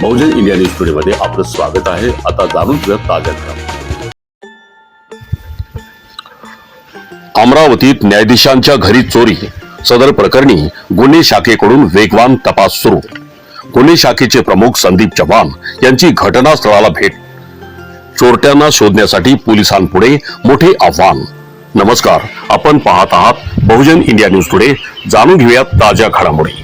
बहुजन India news स्टुडिओमध्ये आपलं स्वागत आहे. आता जाणून घेऊया ताज्या अमरावतीत न्यायाधीशांच्या घरी चोरी. सदर प्रकरणी गुन्हे शाखेकडून वेगवान तपास सुरू. गुन्हे शाखेचे प्रमुख संदीप चव्हाण यांची घटनास्थळाला भेट. चोरट्यांना शोधण्यासाठी पोलिसांपुढे मोठे आव्हान. नमस्कार आपण पाहत आहात बहुजन इंडिया न्यूज टुडे. जाणून घेऊयात ताज्या घडामोडी.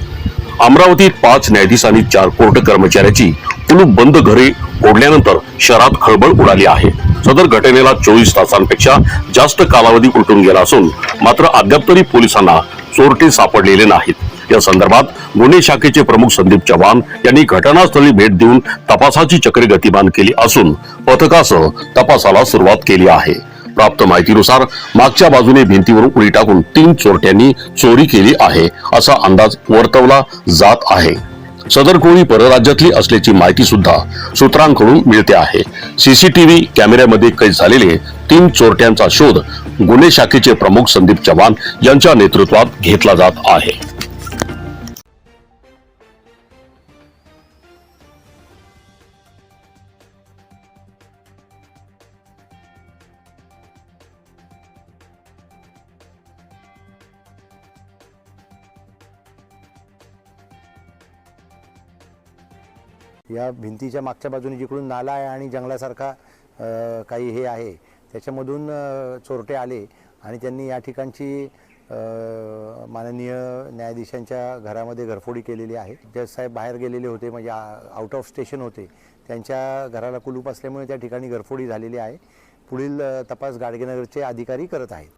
अमरावतीत पाच न्यायाधीश आणि चार कोर्ट कर्मचाऱ्याची कुलूप बंद घरे ओढल्यानंतर शहरात खळबळ उडाली आहे. सदर घटनेला चोवीस तासांपेक्षा जास्त कालावधी उलटून गेला असून मात्र अद्याप तरी पोलिसांना चोरटे सापडलेले नाहीत. या संदर्भात गुन्हे शाखेचे प्रमुख संदीप चव्हाण यांनी घटनास्थळी भेट देऊन तपासाची चक्री गतिमान केली असून पथकासह तपासाला सुरुवात केली आहे. प्राप्त माहितीनुसार मागच्या बाजूने भिंतीवरून उडी टाकून तीन चोरट्यांनी चोरी केली आहे असा अंदाज वर्तवला जात आहे. सदर कोळी परराज्यातली असल्याची माहिती सुद्धा सूत्रांकडून मिळते आहे. सीसीटीव्ही कॅमेऱ्यामध्ये कैद झालेले तीन चोरट्यांचा शोध गुन्हे शाखेचे प्रमुख संदीप चव्हाण यांच्या नेतृत्वात घेतला जात आहे. या भिंतीच्या मागच्या बाजूने जिकडून नाला आहे आणि जंगलासारखा काही हे आहे त्याच्यामधून चोरटे आले आणि त्यांनी या ठिकाणची माननीय न्यायाधीशांच्या घरामध्ये घरफोडी केलेली आहे. जज साहेब बाहेर गेलेले होते म्हणजे आउट ऑफ स्टेशन होते. त्यांच्या घराला कुलूप असल्यामुळे त्या ठिकाणी घरफोडी झालेली आहे. पुढील तपास गाडगेनगरचे अधिकारी करत आहेत.